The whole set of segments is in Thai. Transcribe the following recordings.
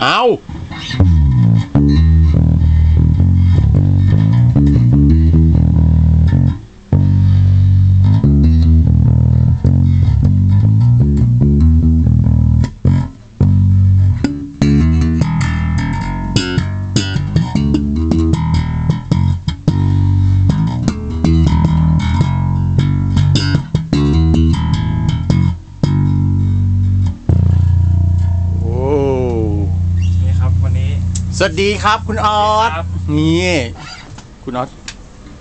เสวัสดีครับ คุณออสครับนี่คุณออส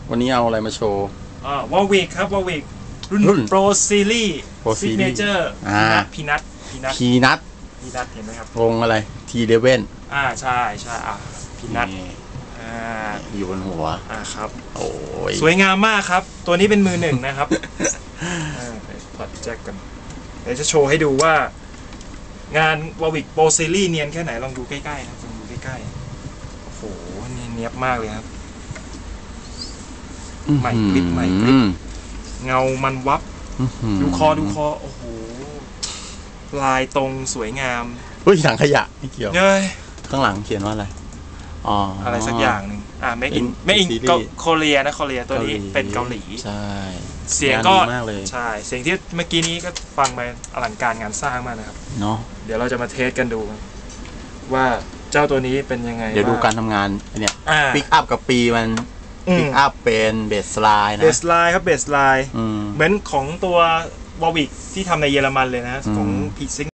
วันนี้เอาอะไรมาโชว์อ่าวอลวิกครับวอลวิกรุ่นรุ่นโปรซีรีส์ Pro ซิก Series เนเจอร์อ่า พีนัทพีนัทพีนัทพีนัทเห็นไหมครับ วงอะไรทีเดเว่นอ่าใช่ใช่อ่าพีนัทอ่าอยู่บนหัว อ่าครับ โอ้ยสวยงามมากครับ ตัวนี้เป็นมือหนึ่งนะครับอ่าถอดแจ็คกันเดี๋ยวจะโชว์ให้ดูว่า งานวอลวิกโปรซีรีส์เนียนแค่ไหนลองดูใกล้ๆนะลองดู ใกล้ๆ โอ้โหเนียนเนียบมากเลยครับ ใหม่กริบใหม่กริบอืมเงามันวับอื้อหืดูคอดูคอ โอ้โห ลายตรงสวยงามเฮ้ยถังขยะไม่เกี่ยว เย้ยข้างหลังเขียนว่าอะไร อ๋อออะไรสักอย่างหนึ่งอ่าไม่อินเป็นไม่อินซีรีส์โคเรียนะโคเรียตัวนี้เป็นเกาหลี ใช่ เสียงก็งานดีมากเลยใช่ เสียงที่เมื่อกี้นี้ก็ฟังไปอลังการงานสร้างมากนะครับ เนาะ เดี๋ยวเราจะมาเทสกันดูว่า เจ้าตัวนี้เป็นยังไงเดี๋ยวดูบ้งการทำงานเนี่ยอ่า ปิกอัพกับปีมันอืปิมกอัพเป็นเบสไลน์นะเบสไลน์ครับเบสไลน์อืม เหมือนของตัววอวิกที่ทำในเยอรมันเลยนะอืมของพีซิง